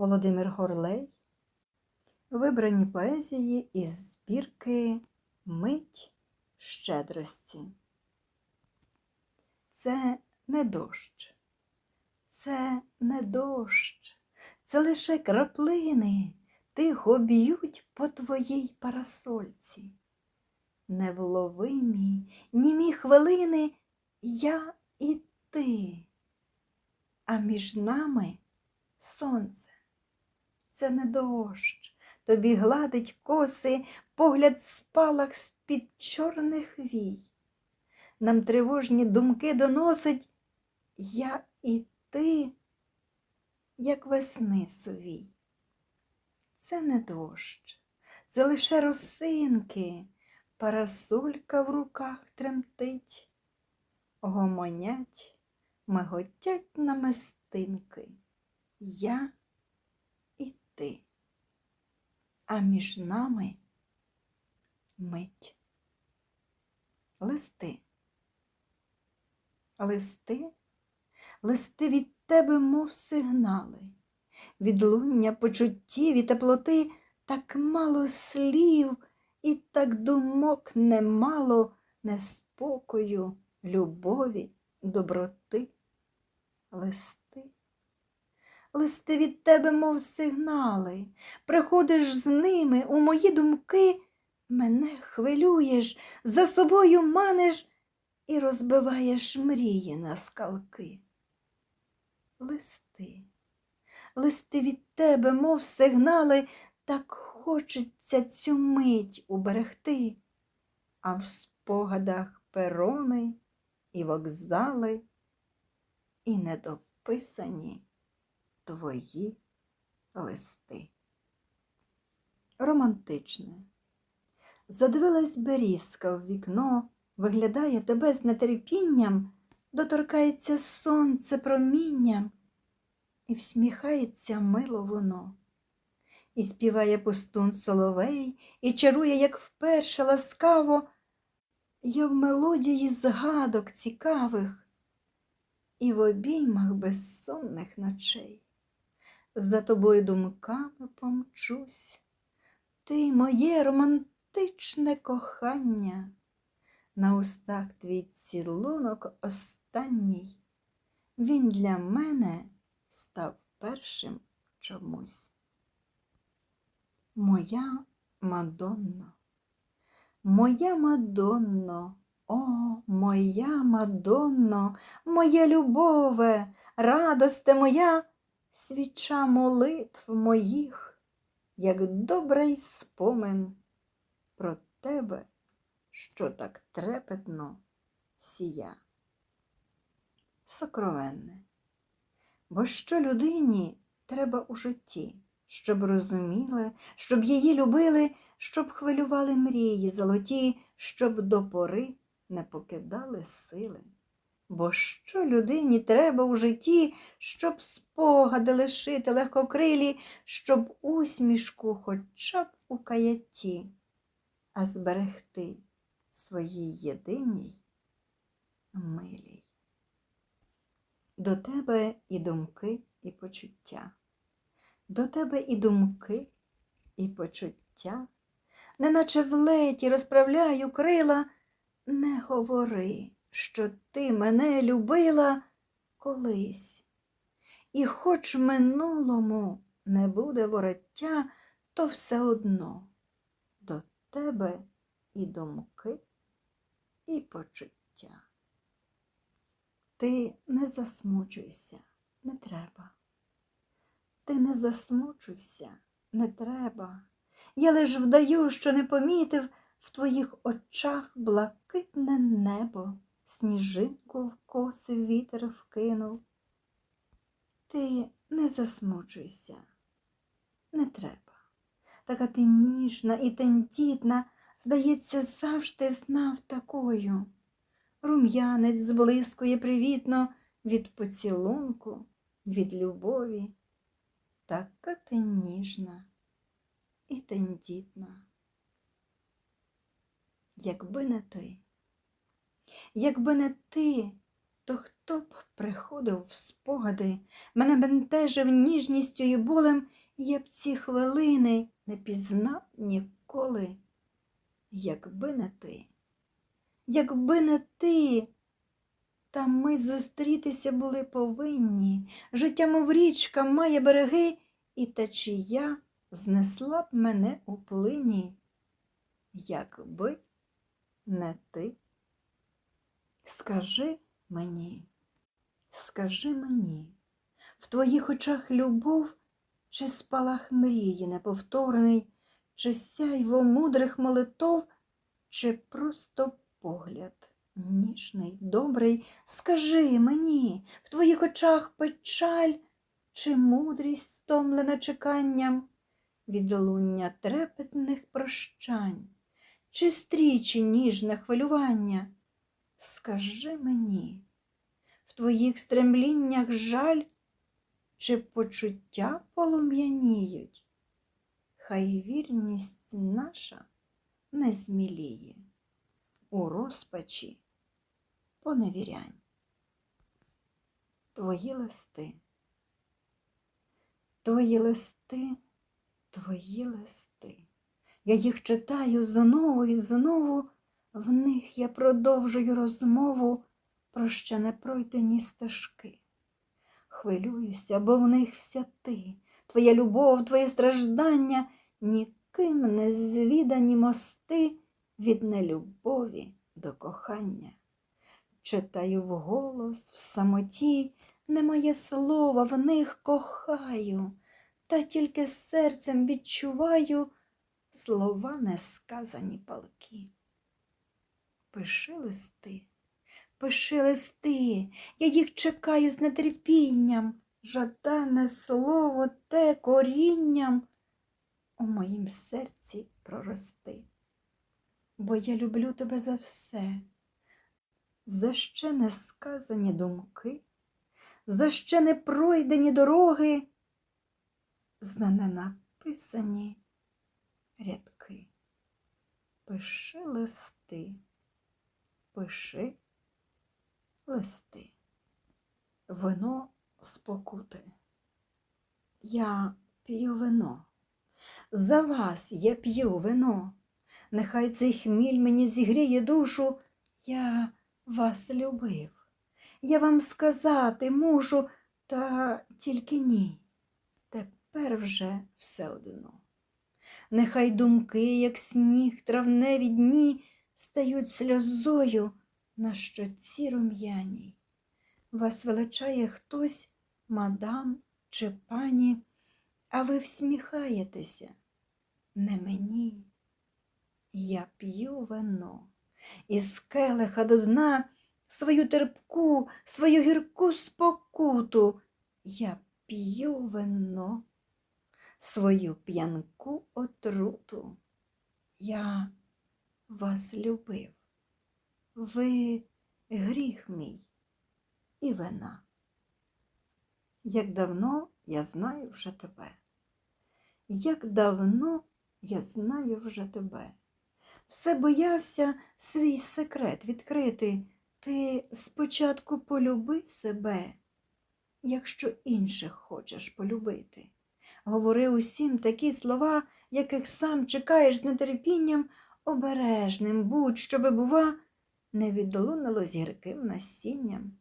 Володимир Горлей. Вибрані поезії із збірки Мить щедрості. Це не дощ, це не дощ, це лише краплини тихо б'ють по твоїй парасольці. Невловимі, німі хвилини я і ти, а між нами сонце. Це не дощ, тобі гладить коси, погляд спалах з-під чорних вій. Нам тривожні думки доносить я і ти, як весни совій. Це не дощ, це лише росинки, парасолька в руках тремтить, гомонять, миготять намистинки. Я ти, а між нами мить. Листи. Листи, листи від тебе, мов сигнали, відлуння почуттів і теплоти так мало слів, і так думок немало неспокою, любові, доброти. Листи. Листи від тебе, мов сигнали, приходиш з ними у мої думки, мене хвилюєш, за собою маниш і розбиваєш мрії на скалки. Листи, листи від тебе, мов сигнали, так хочеться цю мить уберегти, а в спогадах перони і вокзали, і недописані твої листи. Романтичне. Задивилась берізка в вікно, виглядає тебе з нетерпінням, доторкається сонце промінням, і всміхається мило воно. І співає пустун соловей, і чарує, як вперше ласкаво, я в мелодії згадок цікавих, і в обіймах безсонних ночей. За тобою думками помчусь, ти моє романтичне кохання, на устах твій цілунок останній, він для мене став першим чомусь. Моя Мадонно, моя Мадонно, о, моя Мадонно, моя любове, радосте моя, свіча молитв моїх, як добрий спомин про тебе, що так трепетно сія. Сокровенне, бо що людині треба у житті? щоб розуміли, щоб її любили, щоб хвилювали мрії золоті, щоб до пори не покидали сили. Бо що людині треба у житті, щоб спогади лишити легкокрилі, щоб усмішку хоча б у каятті, а зберегти своїй єдиній милій. До тебе і думки, і почуття. До тебе і думки, і почуття, неначе в леті розправляю крила, не говори, що ти мене любила колись. І хоч минулому не буде вороття, то все одно до тебе і думки, і почуття. Ти не засмучуйся, не треба. Ти не засмучуйся, не треба. Я лиш вдаю, що не помітив в твоїх очах блакитне небо, сніжинку в коси вітер вкинув. Ти не засмучуйся, не треба. Така ти ніжна і тендітна, здається, завжди знав такою. Рум'янець зблискує привітно від поцілунку, від любові така ти ніжна і тендітна. Якби не ти, якби не ти, То хто б приходив в спогади, мене бентежив ніжністю і болем, я б ці хвилини не пізнав ніколи. Якби не ти, якби не ти, та ми зустрітися були повинні. Життя, мов річка, має береги, і течія знесла б мене у плині. Якби не ти. Скажи мені, скажи мені, в твоїх очах любов чи спалах мрії неповторний, чи сяйво мудрих молитов, чи просто погляд ніжний, добрий, скажи мені, в твоїх очах печаль, чи мудрість стомлена чеканням, відлуння трепетних прощань, чи стрічі ніжне хвилювання. Скажи мені, в твоїх стремліннях жаль, чи почуття полум'яніють? Хай вірність наша не зміліє у розпачі поневірянь. Твої листи, твої листи, твої листи. Я їх читаю знову і знову, в них я продовжую розмову про ще не пройдені стежки. Хвилююся, бо в них вся ти, твоя любов, твоє страждання, ніким не звідані мости від нелюбові до кохання. Читаю вголос в самоті, немає слова, в них кохаю, та тільки серцем відчуваю слова несказані палки. Пиши листи, пиши листи, я їх чекаю з нетерпінням, жадане слово те корінням у моїм серці прорости. Бо я люблю тебе за все, за ще не сказані думки, за ще не пройдені дороги, за ненаписані рядки. Пиши листи, пиши листи. Вино спокути. Я п'ю вино. За вас я п'ю вино. Нехай цей хміль мені зігріє душу. Я вас любив. Я вам сказати мушу, та тільки ні. Тепер вже все одно. Нехай думки, як сніг, травневі дні, стають сльозою на щоці рум'яній. Вас величає хтось, мадам чи пані, а ви всміхаєтеся. Не мені. Я п'ю вино із келиха до дна свою терпку, свою гірку спокуту. Я п'ю вино, свою п'янку отруту. Я вас любив. Ви гріх мій і вина. Як давно я знаю вже тебе. Як давно я знаю вже тебе. Все боявся свій секрет відкрити. Ти спочатку полюби себе, якщо інших хочеш полюбити. Говори усім такі слова, яких сам чекаєш з нетерпінням, обережним будь, щоби, бува, не відлунило з гірким насінням.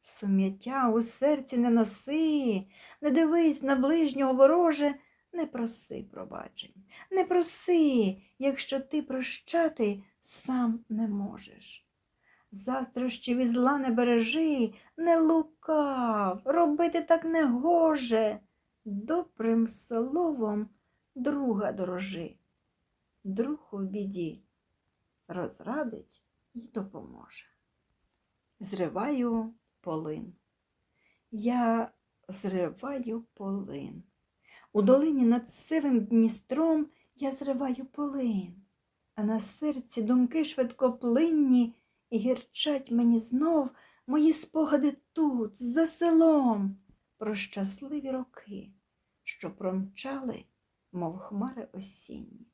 Сум'яття у серці не носи, не дивись на ближнього вороже, не проси пробачень, не проси, якщо ти прощати сам не можеш. Застрощів і зла не бережи, не лукав, робити так не гоже. Добрим словом друга дорожи, друг у біді розрадить і допоможе. Зриваю полин. Я зриваю полин. У долині над сивим Дністром я зриваю полин, а на серці думки швидкоплинні і гірчать мені знов мої спогади тут, за селом, про щасливі роки, що промчали, мов хмари осінні.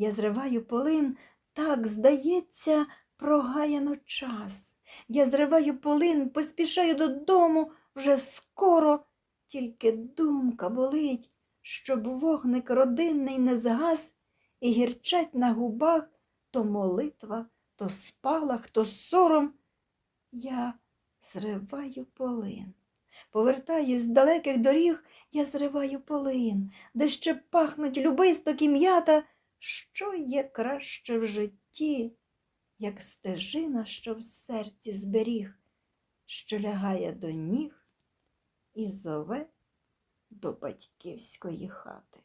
Я зриваю полин, так, здається, прогаяно час. Я зриваю полин, поспішаю додому вже скоро, тільки думка болить, щоб вогник родинний не згас, і гірчать на губах то молитва, то спалах, то сором. Я зриваю полин. Повертаюсь з далеких доріг, я зриваю полин, де ще пахнуть любисток і м'ята, що є краще в житті, як стежина, що в серці зберіг, що лягає до ніг і зове до батьківської хати.